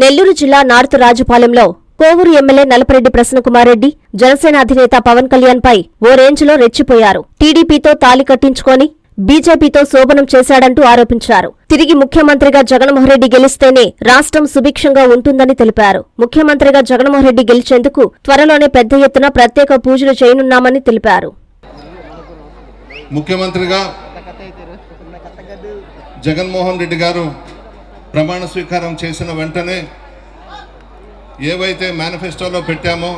నెల్లూరు జిల్లా నార్త్ రాజుపాలెంలో కోవూరు ఎమ్మెల్యే నలపరెడ్డి ప్రసన్నకుమార్ రెడ్డి జనసేన అధినేత పవన్ కళ్యాణ్ పై ఓ రేంజ్లో రెచ్చిపోయారు. టీడీపీతో తాలి కట్టించుకొని బీజేపీతో శోభనం చేశాడంటూ ఆరోపించారు. తిరిగి ముఖ్యమంత్రిగా జగన్మోహన్ రెడ్డి గెలిస్తేనే రాష్ట్రం సుభిక్షంగా ఉంటుందని తెలిపారు. ముఖ్యమంత్రిగా జగన్మోహన్ రెడ్డి గెలిచేందుకు త్వరలోనే పెద్ద ఎత్తున ప్రత్యేక పూజలు చేయనున్నామని తెలిపారు. ముఖ్యమంత్రిగా జగన్మోహన్ రెడ్డి గారు ప్రమాణ స్వీకారం చేసిన వెంటనే ఏవైతే మేనిఫెస్టోలో పెట్టామో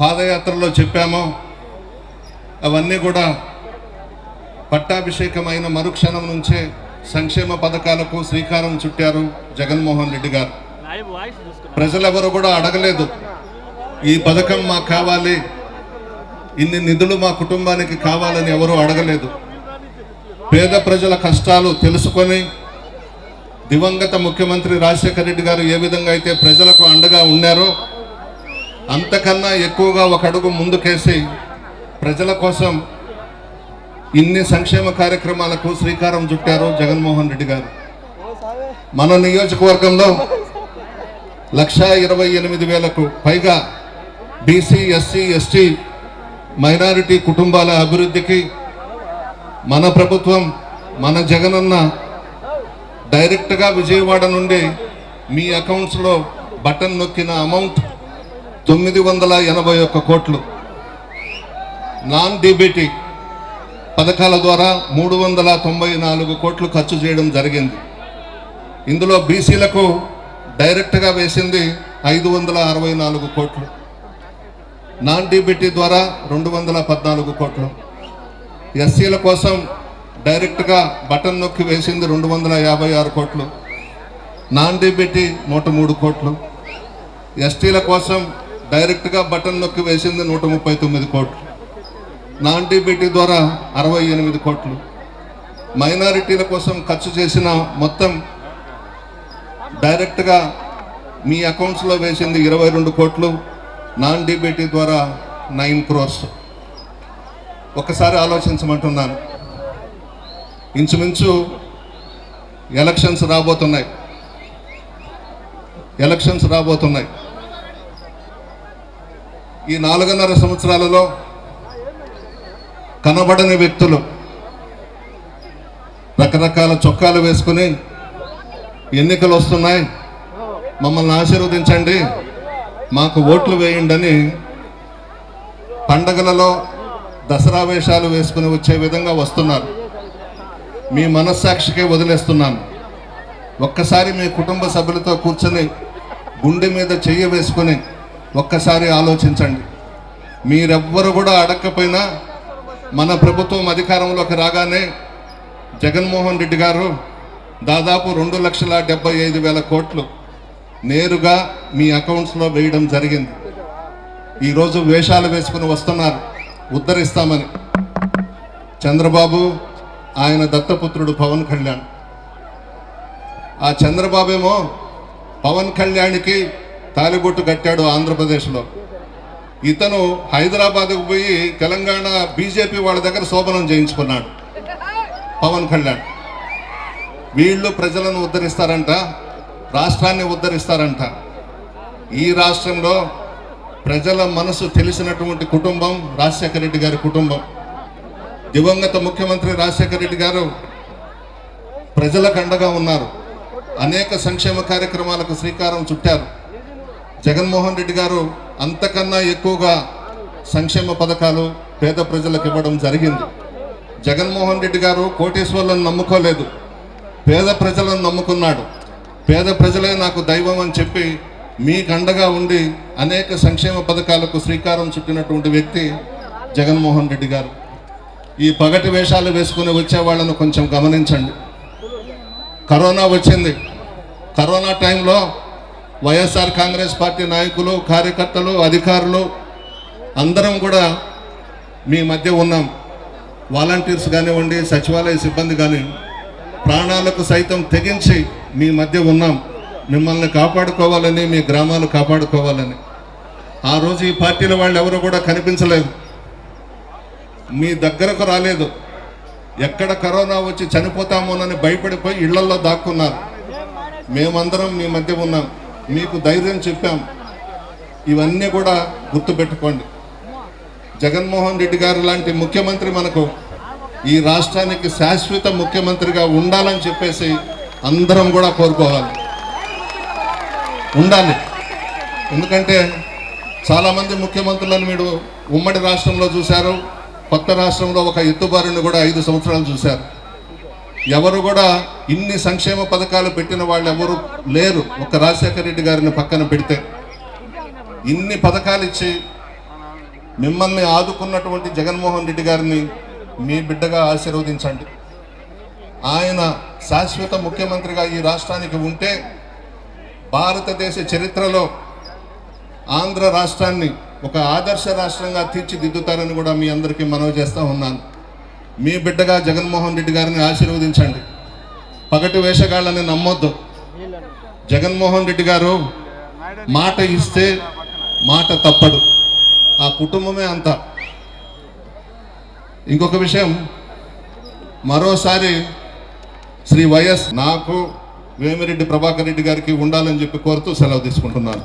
పాదయాత్రలో చెప్పామో అవన్నీ కూడా పట్టాభిషేకమైన మరుక్షణం నుంచే సంక్షేమ పథకాలకు శ్రీకారం చుట్టారు జగన్మోహన్ రెడ్డి గారు. ప్రజలెవరు కూడా అడగలేదు. ఈ పథకం మాకు కావాలి ఇన్ని నిధులు మా కుటుంబానికి కావాలని ఎవరూ అడగలేదు. పేద ప్రజల కష్టాలు తెలుసుకొని దివంగత ముఖ్యమంత్రి రాజశేఖర రెడ్డి గారు ఏ విధంగా అయితే ప్రజలకు అండగా ఉన్నారో అంతకన్నా ఎక్కువగా ఒక అడుగు ముందుకేసి ప్రజల కోసం ఇన్ని సంక్షేమ కార్యక్రమాలకు శ్రీకారం చుట్టారు జగన్మోహన్ రెడ్డి గారు. మన నియోజకవర్గంలో లక్షా ఇరవై ఎనిమిది వేలకు పైగా బీసీ ఎస్సీ ఎస్టీ మైనారిటీ కుటుంబాల అభివృద్ధికి మన ప్రభుత్వం మన జగనన్న డైరెక్ట్గా విజయవాడ నుండి మీ అకౌంట్స్లో బటన్ నొక్కిన అమౌంట్ తొమ్మిది వందల ఎనభై ఒక్క కోట్లు. నాన్ డీబీటీ పథకాల ద్వారా మూడు వందల తొంభై నాలుగు కోట్లు ఖర్చు చేయడం జరిగింది. ఇందులో బీసీలకు డైరెక్ట్గా వేసింది ఐదు వందల అరవై నాలుగు కోట్లు. నాన్ డీబీటీ ద్వారా రెండు వందల పద్నాలుగు కోట్లు. ఎస్సీల కోసం డైరెక్ట్గా బటన్ నొక్కి వేసింది రెండు వందల యాభై ఆరు కోట్లు. నాన్ డీబీటీ నూట మూడు కోట్లు. ఎస్టీల కోసం డైరెక్ట్గా బటన్ నొక్కి వేసింది నూట ముప్పై తొమ్మిది కోట్లు. నాన్ డీబీటీ ద్వారా అరవై ఎనిమిది కోట్లు. మైనారిటీల కోసం ఖర్చు చేసిన మొత్తం డైరెక్ట్గా మీ అకౌంట్స్లో వేసింది ఇరవై రెండు కోట్లు. నాన్ డీబీటీ ద్వారా నైన్ క్రోర్స్. ఒకసారి ఆలోచించమంటున్నాను. ఇంచుమించు ఎలక్షన్స్ రాబోతున్నాయి. ఎలక్షన్స్ రాబోతున్నాయి. ఈ నాలుగున్నర సంవత్సరాలలో కనబడని వ్యక్తులు రకరకాల చొక్కాలు వేసుకుని ఎన్నికలు వస్తున్నాయి. మమ్మల్ని ఆశీర్వదించండి. మాకు ఓట్లు వేయండి అని పండగలలో దసరా వేషాలు వేసుకుని వచ్చే విధంగా వస్తున్నారు. మీ మనస్సాక్షికే వదిలేస్తున్నాను. ఒక్కసారి మీ కుటుంబ సభ్యులతో కూర్చొని గుండె మీద చెయ్యి వేసుకొని ఒక్కసారి ఆలోచించండి. మీరెవ్వరు కూడా అడగకపోయినా మన ప్రభుత్వం అధికారంలోకి రాగానే జగన్మోహన్ రెడ్డి గారు దాదాపు రెండు లక్షల డెబ్బై ఐదు వేల కోట్లు నేరుగా మీ అకౌంట్స్లో వేయడం జరిగింది. ఈరోజు వేషాలు వేసుకుని వస్తున్నారు. ఉద్ధరిస్తామని. చంద్రబాబు ఆయన దత్తపుత్రుడు పవన్ కళ్యాణ్. ఆ చంద్రబాబు ఏమో పవన్ కళ్యాణ్కి తాలిబొట్టు కట్టాడు ఆంధ్రప్రదేశ్లో. ఇతను హైదరాబాద్కు పోయి తెలంగాణ బీజేపీ వాళ్ళ దగ్గర శోభనం చేయించుకున్నాడు పవన్ కళ్యాణ్. వీళ్ళు ప్రజలను ఉద్ధరిస్తారంట రాష్ట్రాన్ని ఉద్ధరిస్తారంట. ఈ రాష్ట్రంలో ప్రజల మనసు తెలిసినటువంటి కుటుంబం రాజశేఖర రెడ్డి గారి కుటుంబం. దివంగత ముఖ్యమంత్రి రాజశేఖర రెడ్డి గారు ప్రజలకు అండగా ఉన్నారు. అనేక సంక్షేమ కార్యక్రమాలకు శ్రీకారం చుట్టారు. జగన్మోహన్ రెడ్డి గారు అంతకన్నా ఎక్కువగా సంక్షేమ పథకాలు పేద ప్రజలకు ఇవ్వడం జరిగింది. జగన్మోహన్ రెడ్డి గారు కోటేశ్వర్లను నమ్ముకోలేదు. పేద ప్రజలను నమ్ముకున్నాడు. పేద ప్రజలే నాకు దైవం అని చెప్పి మీకు అండగా ఉండి అనేక సంక్షేమ పథకాలకు శ్రీకారం చుట్టినటువంటి వ్యక్తి జగన్మోహన్ రెడ్డి గారు. ఈ పగటి వేషాలు వేసుకుని వచ్చే వాళ్ళను కొంచెం గమనించండి. కరోనా వచ్చింది. కరోనా టైంలో వైఎస్ఆర్ కాంగ్రెస్ పార్టీ నాయకులు కార్యకర్తలు అధికారులు అందరం కూడా మీ మధ్య ఉన్నాం. వాలంటీర్స్ కానివ్వండి సచివాలయ సిబ్బంది కానీ ప్రాణాలకు సైతం తెగించి మీ మధ్య ఉన్నాం. మిమ్మల్ని కాపాడుకోవాలని మీ గ్రామాలు కాపాడుకోవాలని. ఆ రోజు ఈ పార్టీల వాళ్ళు ఎవరు కూడా కనిపించలేదు. మీ దగ్గరకు రాలేదు. ఎక్కడ కరోనా వచ్చి చనిపోతామోనని భయపడిపోయి ఇళ్ళలో దాక్కున్నారు. మేమందరం మీ మధ్య ఉన్నాం. మీకు ధైర్యం చెప్పాం. ఇవన్నీ కూడా గుర్తుపెట్టుకోండి. జగన్మోహన్ రెడ్డి గారు లాంటి ముఖ్యమంత్రి మనకు ఈ రాష్ట్రానికి శాశ్వత ముఖ్యమంత్రిగా ఉండాలని చెప్పేసి అందరం కూడా కోరుకోవాలి. ఉండాలి. ఎందుకంటే చాలామంది ముఖ్యమంత్రులను మీరు ఉమ్మడి రాష్ట్రంలో చూశారు. కొత్త రాష్ట్రంలో ఒక ఎత్తుబారిని కూడా ఐదు సంవత్సరాలు చూశారు. ఎవరు కూడా ఇన్ని సంక్షేమ పథకాలు పెట్టిన వాళ్ళు ఎవరు లేరు. ఒక రాజశేఖర రెడ్డి గారిని పక్కన పెడితే ఇన్ని పథకాలు ఇచ్చి మిమ్మల్ని ఆదుకున్నటువంటి జగన్మోహన్ రెడ్డి గారిని మీ బిడ్డగా ఆశీర్వదించండి. ఆయన శాశ్వత ముఖ్యమంత్రిగా ఈ రాష్ట్రానికి ఉంటే భారతదేశ చరిత్రలో ఆంధ్ర రాష్ట్రాన్ని ఒక ఆదర్శ రాష్ట్రంగా తీర్చిదిద్దుతారని కూడా మీ అందరికీ మనవి చేస్తూ ఉన్నాను. మీ బిడ్డగా జగన్మోహన్ రెడ్డి గారిని ఆశీర్వదించండి. పగటి వేషగాళ్ళని నమ్మొద్దు. జగన్మోహన్ రెడ్డి గారు మాట ఇస్తే మాట తప్పడు. ఆ కుటుంబమే అంతా. ఇంకొక విషయం మరోసారి శ్రీ వైఎస్ నాకు వేమిరెడ్డి ప్రభాకర్ రెడ్డి గారికి ఉండాలని చెప్పి కోరుతూ సెలవు తీసుకుంటున్నాను.